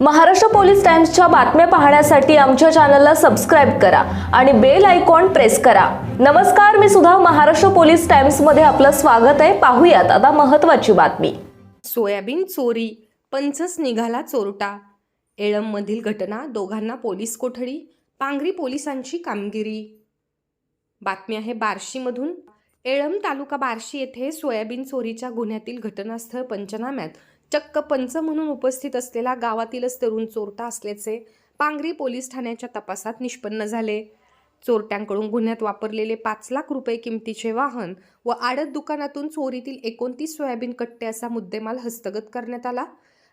Maharashtra police टाइम्सच्या बातम्या पाहण्यासाठी आमच्या चॅनलला सबस्क्राईब करा आणि बेल आयकॉन प्रेस करा. नमस्कार मी सुद्धा महाराष्ट्र पोलीस टाइम्समध्ये आपलं स्वागत आहे. पाहूयात आता महत्त्वाची बातमी. सोयाबीन चोरी पंचच निघाला चोरटा. एळममधील घटना दोघांना पोलीस कोठडी पांगरी पोलिसांची कामगिरी. बातमी आहे बार्शीमधून. एळम तालुका बार्शी येथे सोयाबीन चोरीच्या गुन्ह्यातील घटनास्थळ पंचनाम्यात. चक्क पंच म्हणून उपस्थित असलेला गावातीलच तरुण चोरटा असल्याचे पांगरी पोलीस ठाण्याच्या तपासात निष्पन्न झाले. चोरट्यांकडून गुन्ह्यात वापरलेले पाच लाख रुपये किमतीचे वाहन व आडत दुकानातून चोरीतील एकोणतीस सोयाबीन कट्टे असा मुद्देमाल हस्तगत करण्यात आला.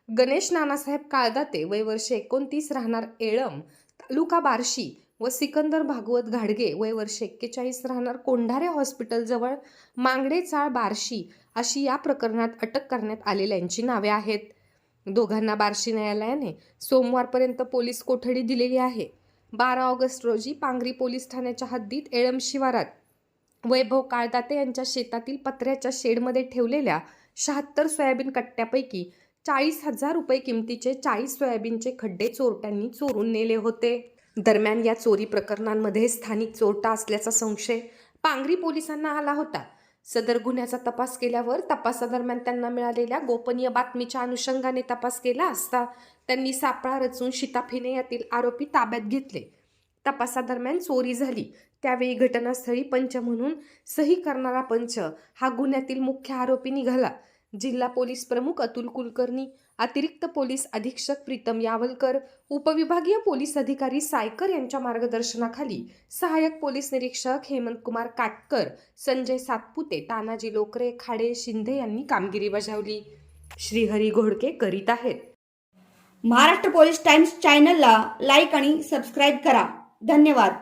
गणेश नानासाहेब काळदाते वय वर्ष एकोणतीस राहणार एळम तालुका बार्शी व सिकंदर भागवत घाडगे वय वर्ष एक्केचाळीस राहणार कोंढारे हॉस्पिटलजवळ मांगडे चाळ बार्शी अशी या प्रकरणात अटक करण्यात आलेल्यांची नावे आहेत. दोघांना बार्शी न्यायालयाने सोमवारपर्यंत पोलीस कोठडी दिलेली आहे. बारा ऑगस्ट रोजी पांगरी पोलीस ठाण्याच्या हद्दीत एळम शिवारात वैभव काळदाते यांच्या शेतातील पत्र्याच्या शेडमध्ये ठेवलेल्या शहात्तर सोयाबीन कट्ट्यापैकी चाळीस हजार रुपये किमतीचे चाळीस सोयाबीनचे खड्डे चोरट्यांनी चोरून नेले होते. दरम्यान या चोरी प्रकरणांमध्ये स्थानिक चोरटा असल्याचा संशय पांगरी पोलिसांना आला होता. सदर गुन्ह्याचा तपास केल्यावर तपासादरम्यान त्यांना मिळालेल्या गोपनीय बातमीच्या अनुषंगाने तपास केला असता त्यांनी सापळा रचून शिताफिने यातील आरोपी ताब्यात घेतले. तपासादरम्यान चोरी झाली. त्यावेळी घटनास्थळी पंच म्हणून सही करणारा पंच हा गुन्ह्यातील मुख्य आरोपी निघाला. जिल्हा पोलीस प्रमुख अतुल कुलकर्णी अतिरिक्त पोलीस अधीक्षक प्रीतम यावलकर उपविभागीय पोलीस अधिकारी सायकर यांच्या मार्गदर्शनाखाली सहाय्यक पोलीस निरीक्षक हेमंत कुमार काटकर संजय सातपुते तानाजी लोकरे खाडे शिंदे यांनी कामगिरी बजावली. श्रीहरी घोडके करीत आहेत. महाराष्ट्र पोलीस टाइम्स चॅनलला लाईक आणि सबस्क्राईब करा. धन्यवाद.